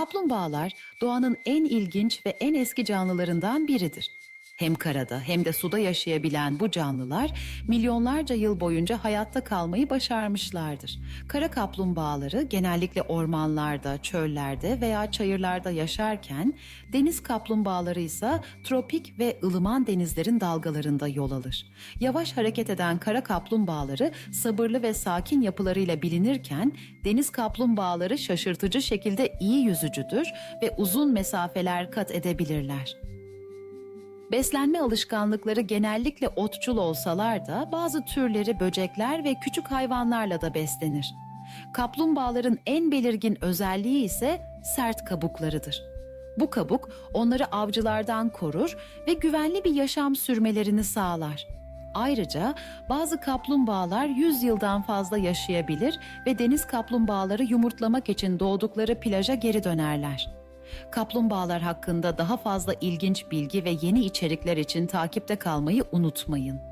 Kaplumbağalar doğanın en ilginç ve en eski canlılarından biridir. Hem karada hem de suda yaşayabilen bu canlılar milyonlarca yıl boyunca hayatta kalmayı başarmışlardır. Kara kaplumbağaları genellikle ormanlarda, çöllerde veya çayırlarda yaşarken deniz kaplumbağaları ise tropik ve ılıman denizlerin dalgalarında yol alır. Yavaş hareket eden kara kaplumbağaları sabırlı ve sakin yapılarıyla bilinirken deniz kaplumbağaları şaşırtıcı şekilde iyi yüzücüdür ve uzun mesafeler kat edebilirler. Beslenme alışkanlıkları genellikle otçul olsalar da bazı türleri böcekler ve küçük hayvanlarla da beslenir. Kaplumbağaların en belirgin özelliği ise sert kabuklarıdır. Bu kabuk onları avcılardan korur ve güvenli bir yaşam sürmelerini sağlar. Ayrıca bazı kaplumbağalar 100 yıldan fazla yaşayabilir ve deniz kaplumbağaları yumurtlamak için doğdukları plaja geri dönerler. Kaplumbağalar hakkında daha fazla ilginç bilgi ve yeni içerikler için takipte kalmayı unutmayın.